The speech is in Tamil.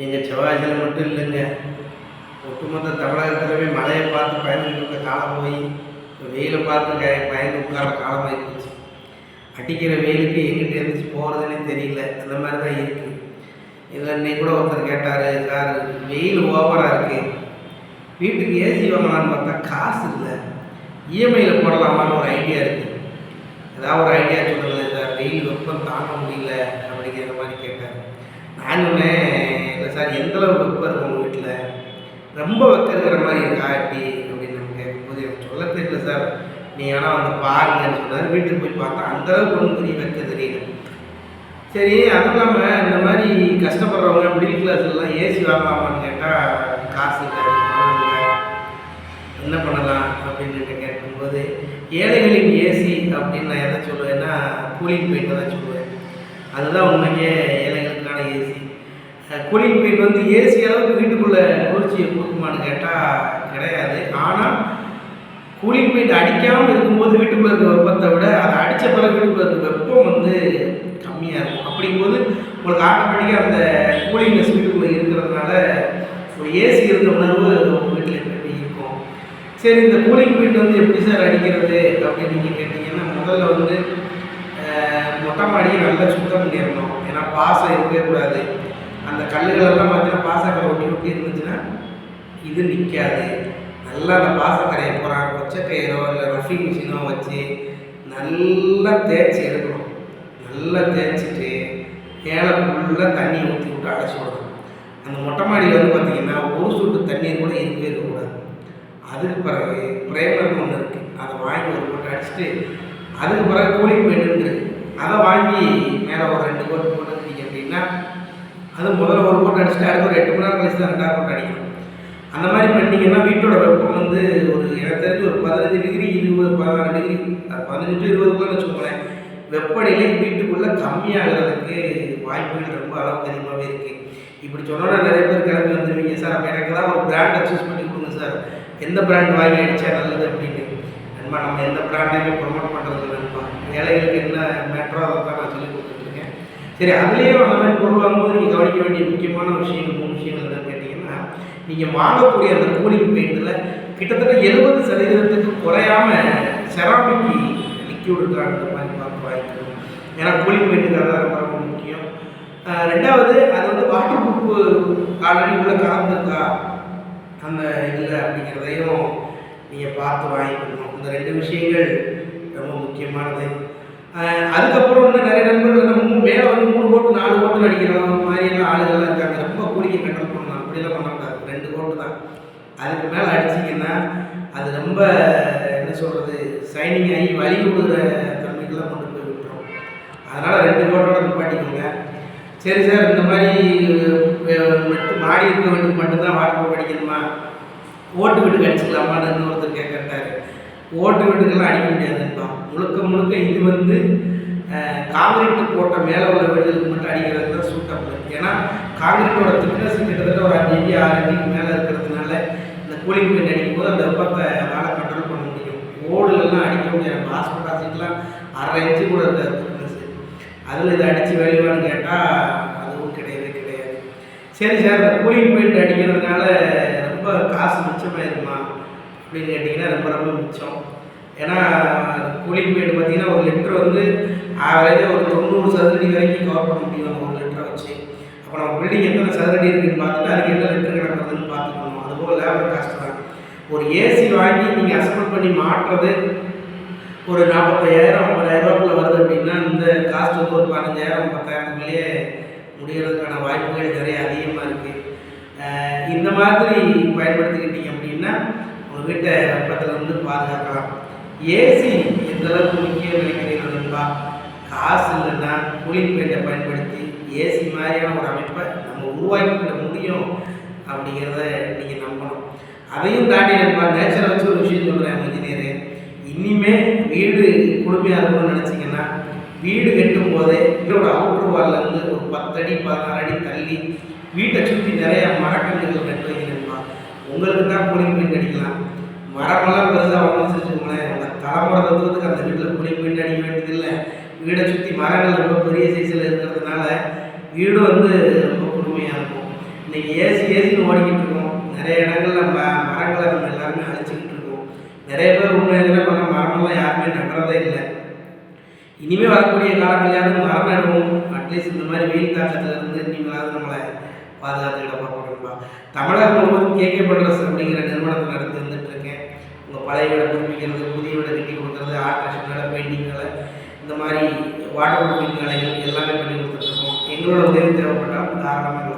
எங்கள் செவ்வாய்க்கிழமை மட்டும் இல்லைங்க. ஒட்டுமொத்த தமிழகத்திலுமே மழையை பார்த்து பயந்துட்டு இருக்க காலம் போய் வெயிலை பார்த்து க பயந்து உட்கார காலம் ஆகிப்போச்சு அடிக்கிற வெயிலுக்கு எங்கிட்ட இருந்துச்சு போகிறதுனே தெரியல. அந்த மாதிரி தான் இருக்குது இதில் இன்னைக்கு கூட ஒருத்தர் கேட்டார் சார் வெயில் ஓவராக இருக்குது வீட்டுக்கு ஏசி வாங்கலாம்னு பார்த்தா காசு இல்லை. இஎம்ஐயில் போடலாமான்னு ஒரு ஐடியா இருக்குது ஏதாவது ஒரு ஐடியா சொல்லுங்களேன் சார். வெயில் வெப்பம் தாங்க முடியல. அப்படிங்கிற மாதிரி கேட்டார். நான் சொன்னேன் ரொம்ப வெக்கிறங்கிற மாதிரி இருக்கா அப்படின்னு நம்ம கேட்கும்போது எனக்கு சொல்ல தெரியல சார் நீ ஆனால் வந்து பாருங்கன்னு சொன்னார். வீட்டுக்கு போய் பார்த்தா அந்தளவுக்கு ஒன்று ஒன்றும் பெரிய வெக்க தெரியல சரி அதுவும் இல்லாமல் இந்த மாதிரி கஷ்டப்படுறவங்க மிடில் கிளாஸ்லாம் ஏசி வாங்கலாமான்னு கேட்டால் காசு என்ன பண்ணலாம் அப்படின்னு கேட்கும்போது ஏழைகளின் ஏசி அப்படின்னு நான் எதை சொல்லுவேன்னா கூலிங் பெயிண்ட் தான் சொல்லுவேன். அதுதான் உண்மைக்கே ஏழைகளுக்கான ஏசி கூலிங் பெயிண்ட் வந்து ஏசி அளவுக்கு வீட்டுக்குள்ளே கொடுக்குமான்னு கேட்டால் கிடையாது. ஆனால் கூலிங் பெயிண்ட் அடிக்காமல் இருக்கும்போது வீட்டுக்குள்ள இருக்க வெப்பத்தை விட அதை அடித்த பிறகு வீட்டுக்குள்ள இருக்க வெப்பம் வந்து கம்மியாக இருக்கும். அப்படிங்கும்போது உங்களுக்கு ஆட்டோமேட்டிக்காக அந்த கூலிங்னஸ் வீட்டுக்குள்ளே இருக்கிறதுனால ஒரு ஏசி இருந்த உணர்வு உங்கள் வீட்டில் எப்படி இருக்கும்? சரி இந்த கூலிங் பெயிண்ட் வந்து எப்படி சார் அடிக்கிறது அப்படின்னு நீங்கள் கேட்டிங்கன்னா முதல்ல வந்து மொட்டை மாடியை நல்லா சுத்தம் பண்ணிடணும். ஏன்னா பாசம் இருக்கவே கூடாது. அந்த கல்லுகளெல்லாம் பார்த்தீங்கன்னா பாசக்கரை ஒட்டி ஒட்டி இருந்துச்சுன்னா இது நிற்காது நல்லா அந்த பாசக்கரையை போகிறாங்க கொச்சக்கயிறோ இல்லை ரஃபிங் மிஷினோ வச்சு நல்லா தேய்ச்சி எடுக்கணும். நல்லா தேய்ச்சிட்டு ஏழை ஃபுல்லாக தண்ணி ஊற்றி விட்டு அடைச்சி விடணும். அந்த மொட்டை மாடியில் வந்து பார்த்தீங்கன்னா ஒரு சொட்டு தண்ணியை கூட இருக்கவே இருக்கக்கூடாது. அதுக்கு பிறகு பிரேமர் ஒன்று இருக்குது அதை வாங்கி ஒரு போட்டு அடிச்சுட்டு அதுக்கு பிறகு கூலிங் பெயிண்ட் இருக்குது அதை வாங்கி மேலே ஒரு ரெண்டு கோட்டு போட்டுக்கிட்டீங்க அப்படின்னா அது முதல்ல ஒரு போட்டு அடிச்சுட்டு அடுத்த ஒரு எட்டு மணி நேரம் கழிச்சு தான் ரெண்டாவது போட்டு அடிக்கணும். அந்த மாதிரி பண்ணிங்கன்னா வீட்டோட வெப்பம் வந்து ஒரு எனக்கு தெரிஞ்சு ஒரு பதினஞ்சு டிகிரி இருபது பதினாறு டிகிரி பதினஞ்சு டு இருபதுக்குள்ளே வச்சுக்கோங்களேன். வெப்பநிலை வீட்டுக்குள்ளே கம்மியாகிறதுக்கு வாய்ப்புகள் ரொம்ப அளவுக்கு அதிகமாகவே இருக்குது இப்படி சொன்னோன்னா நிறைய பேர் கிளம்பி வந்துடுவீங்க சார் அப்போ எனக்கு தான் ஒரு பிராண்டை சூஸ் பண்ணி கொடுங்க சார். எந்த பிராண்ட் வாங்கி அடித்தா நல்லது? அப்படின்னு நண்பா நம்ம எந்த பிராண்டையுமே ப்ரொமோட் பண்ணுறது நண்பா. ஏழைகளுக்கு என்ன மேட்ரோ அதை தான் நான் சொல்லி கொடுத்துட்ருக்கேன் சரி அதுலேயும் அந்த மாதிரி பொருள் வாங்கும்போது நீங்கள் கவனிக்க வேண்டிய முக்கியமான விஷயங்கள் மூணு விஷயங்கள் என்னன்னு கேட்டிங்கன்னா நீங்கள் வாங்கக்கூடிய அந்த கூலிங் பெயிண்டில் கிட்டத்தட்ட எழுபது சதவீதத்துக்கு குறையாம செராமிக்கு லிக்யூட் இருக்கிறாங்க மாதிரி பார்த்து வாங்கிக்கணும் ஏன்னா கூலிங் பெயிண்ட்டுக்கு அதான் ரொம்ப ரொம்ப முக்கியம் ரெண்டாவது அது வந்து வாட்டர் ப்ரூஃப் ஆல்ரெடி உள்ள கலந்துருக்கா? அந்த இதில் அப்படிங்கிறதையும் நீங்கள் பார்த்து வாங்கிக்கணும். இந்த ரெண்டு விஷயங்கள் ரொம்ப முக்கியமானது. அதுக்கப்புறம் வந்து நிறைய நண்பர்கள் கோட்டு அடிக்கிறவங்க மாதிரியான மாதிரியெல்லாம் ஆளுகள்லாம் இருக்காங்க. ரொம்ப கூலிக்கு கண்ட்ரோல் பண்ணலாம் அப்படிலாம் பண்ணக்கூடாது ரெண்டு கோட்டு தான். அதுக்கு மேலே அடிச்சிங்கன்னா அது ரொம்ப என்ன சொல்கிறது சைனிங் ஆகி வழி விடுகிற தன்மைக்கெல்லாம் கொண்டு போய் விட்டுரும். அதனால் ரெண்டு கோட்டோட நிப்பாட்டிக்கோங்க. சரி சார் இந்த மாதிரி மாடி இருக்க வீட்டுக்கு மட்டும்தான் வாட்டர் அடிக்கணுமா? ஓட்டு வீட்டுக்கு அடிச்சுக்கலாமான்னு இன்னொருத்தர் கேட்கட்டாரு ஓட்டு வீட்டுக்கெல்லாம் அடிக்க முடியாதுப்பா. முழுக்க முழுக்க இது வந்து காங்கிரீட்டு போட்ட மேலே உள்ள வீடுகளுக்கு மட்டும் அடிக்கிறது தான் சூட்டபிள் ஏன்னா காங்கிரீட்டோட திக்னஸ் கிட்டத்தட்ட ஒரு அஞ்சு இஞ்சி ஆறு இன்ச்சுக்கு மேலே இருக்கிறதுனால இந்த கூலிங் பெயிண்ட் அடிக்கும் போது அந்த வெப்பத்தை வேலை கண்ட்ரோல் பண்ண முடியும். ஓடுலலாம் அடிக்க முடியாது. ஹாஸ்பிட்டாசிக்கெலாம் அரை இன்ச்சு கூட இருக்காது திக்னஸ் அதில் இதை அடித்து வெளிவான்னு கேட்டால் அதுவும் கிடையவே கிடையாது. சரி சார் இந்த கூலிங் பெயிண்ட் அடிக்கிறதுனால ரொம்ப காசு மிச்சமாயிருமா? அப்படின்னு கேட்டிங்கன்னா ரொம்ப ரொம்ப மிச்சம். ஏன்னா கூலிங் பெயிண்ட் பார்த்தீங்கன்னா ஒரு லிட்டர் வந்து ஆவரேஜாக ஒரு தொண்ணூறு சதுரடி வரைக்கும் கவர் பண்ண முடியும் அந்த ஒரு லிட்டரை வச்சு. அப்போ நம்ம பில்டிங் எத்தனை சதுரடி இருக்குன்னு பார்த்துட்டு அதுக்கு என்ன லிட்டர் கிடக்குறதுன்னு பார்த்துக்கணும் அதுபோல் லேபர் காஸ்ட் தான். ஒரு ஏசி வாங்கி நீங்கள் அசம்பிள் பண்ணி மாட்டுறது ஒரு நாற்பத்தாயிரம் ஐம்பதாயிரரூபாக்குள்ள வருது அப்படின்னா இந்த காஸ்ட் வந்து ஒரு பதினஞ்சாயிரம் பத்தாயிரத்துக்குள்ளேயே முடிகிறதுக்கான வாய்ப்புகள் நிறைய அதிகமாக இருக்குது இந்த மாதிரி பயன்படுத்திக்கிட்டீங்க அப்படின்னா உங்கள் வீட்டை வெப்பத்தில் வந்து பாதுகாக்கலாம் ஏசி எந்த அளவுக்கு முக்கியம் நினைக்கிறீங்களா காசு இல்லைன்னா கூலிங் பெயிண்டை பயன்படுத்தி ஏசி மாதிரியான ஒரு அமைப்பை நம்ம உருவாக்கிக்கிட முடியும் அப்படிங்கிறத நீங்கள் நம்பணும். அதையும் தாண்டி நண்பா நேச்சரை வச்சு ஒரு விஷயம் சொல்கிறேன் இன்ஜினியரு இனிமே வீடு குளுமையாக இருக்கணும்னு நினச்சிங்கன்னா வீடு கட்டும் போதே இதோட அவுட்ரு வால்லேருந்து ஒரு பத்தடி பதினாறு அடி தள்ளி வீட்டை சுற்றி நிறைய மரக்கன்றுகள் நட்டு வைக்கிறேன்ப்பா உங்களுக்கு தான் கூலிங் பெயிண்ட் அடிக்கலாம். மரமெல்லாம் பெருசாக வளர்ந்து வச்சுக்கோங்களேன். உங்கள் தலைமுறை தத்துவத்துக்கு அந்த வீட்டில் கூலிங் பெயிண்ட் அடிக்க வேண்டியதில்லை. வீடை சுற்றி மரங்கள் ரொம்ப பெரிய சைஸ் வீடு வந்து ரொம்ப பொறுமையாக இருக்கும். இன்றைக்கி ஏசி ஏசின்னு ஓடிக்கிட்டு இருக்கோம். நிறைய இடங்கள்ல ம மரங்களை நம்ம எல்லாருமே அழிச்சிக்கிட்டு இருக்கோம். நிறைய பேர் உண்மையில பண்ண மரமெல்லாம் யாருமே நடுறதே இல்லை. இனிமே வரக்கூடிய காலங்களையாவது மரம் நடுவோம். அட்லீஸ்ட் இந்த மாதிரி வெயில் தாக்கத்துல இருந்து நீங்களாவது நம்மளை பாதுகாத்துக்கிட பார்க்கணும்பா தமிழகம் முழுவதும் கேகே பட்ரஸ் அப்படிங்கிற நிறுவனத்தை நடந்து வந்துட்டு இருக்கேன். உங்கள் பழைய வீடை புதுப்பிக்கிறது புதிய வீடை கட்டி கொடுக்குறது ஆல்ட்ரேஷன் வேலை பெயிண்டிங் கலை இந்த மாதிரி வாட்டர் ப்ரூஃபிங் கலைகள் எல்லாமே பண்ணி கொடுத்துருக்கோம் ఇంద్రుడు ఉదయం తెరవకుండా దారుణమైన